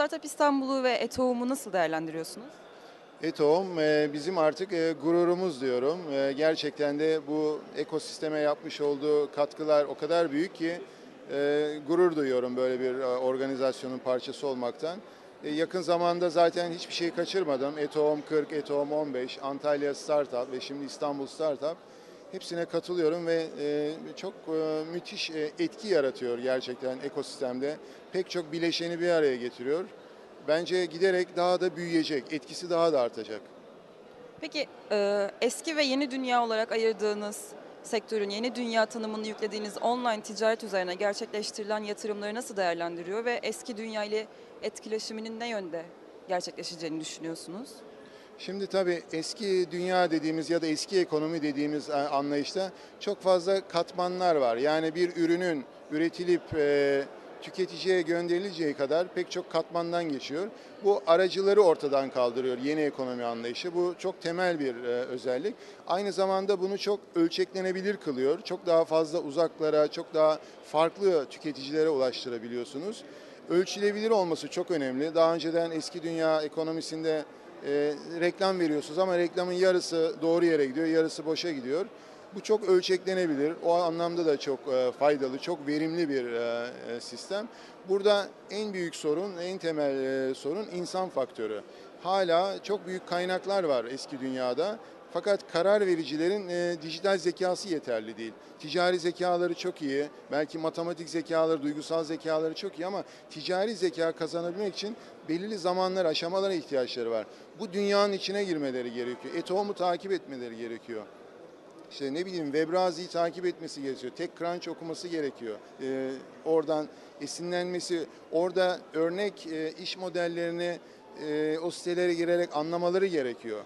Startup İstanbul'u ve Etoğum'u nasıl değerlendiriyorsunuz? Etoğum e, bizim artık e, gururumuz diyorum. E, Gerçekten de bu ekosisteme yapmış olduğu katkılar o kadar büyük ki gurur duyuyorum böyle bir organizasyonun parçası olmaktan. Yakın zamanda zaten hiçbir şey kaçırmadım. Etoğum 40, Etoğum 15, Antalya Startup ve şimdi İstanbul Startup. Hepsine katılıyorum ve e, çok e, müthiş e, etki yaratıyor gerçekten ekosistemde. Pek çok bileşeni bir araya getiriyor. Bence giderek daha da büyüyecek, etkisi daha da artacak. Peki eski ve yeni dünya olarak ayırdığınız sektörün yeni dünya tanımını yüklediğiniz online ticaret üzerine gerçekleştirilen yatırımları nasıl değerlendiriyor ve eski dünya ile etkileşiminin ne yönde gerçekleşeceğini düşünüyorsunuz? Şimdi tabii eski dünya dediğimiz ya da eski ekonomi dediğimiz e, anlayışta çok fazla katmanlar var. Yani bir ürünün üretilip e, tüketiciye gönderileceği kadar pek çok katmandan geçiyor. Bu aracıları ortadan kaldırıyor yeni ekonomi anlayışı. Bu çok temel bir e, özellik. Aynı zamanda bunu çok ölçeklenebilir kılıyor. Çok daha fazla uzaklara, çok daha farklı tüketicilere ulaştırabiliyorsunuz. Ölçülebilir olması çok önemli. Daha önceden eski dünya ekonomisinde e, reklam veriyorsunuz ama reklamın yarısı doğru yere gidiyor, yarısı boşa gidiyor. Bu çok ölçeklenebilir. O anlamda da çok e, faydalı, çok verimli bir e, e, sistem. Burada en büyük sorun, en temel e, sorun insan faktörü. Hala çok büyük kaynaklar var eski dünyada. Fakat karar vericilerin e, dijital zekası yeterli değil. Ticari zekaları çok iyi, belki matematik zekaları, duygusal zekaları çok iyi ama ticari zeka kazanabilmek için belirli zamanlar, aşamalara ihtiyaçları var. Bu dünyanın içine girmeleri gerekiyor. Etomu takip etmeleri gerekiyor. İşte ne bileyim Webrazi'yi takip etmesi gerekiyor. TechCrunch okuması gerekiyor. Ee, oradan esinlenmesi, orada örnek e, iş modellerini e, o sitelere girerek anlamaları gerekiyor.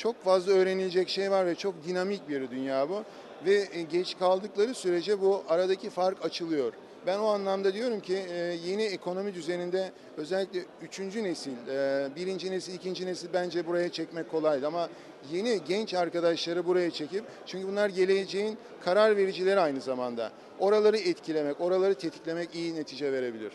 Çok fazla öğrenilecek şey var ve çok dinamik bir dünya bu. Ve e, geç kaldıkları sürece bu aradaki fark açılıyor. Ben o anlamda diyorum ki e, yeni ekonomi düzeninde özellikle üçüncü nesil, e, birinci nesil, ikinci nesil bence buraya çekmek kolaydı ama yeni genç arkadaşları buraya çekip çünkü bunlar geleceğin karar vericileri aynı zamanda. Oraları etkilemek, oraları tetiklemek iyi netice verebilir.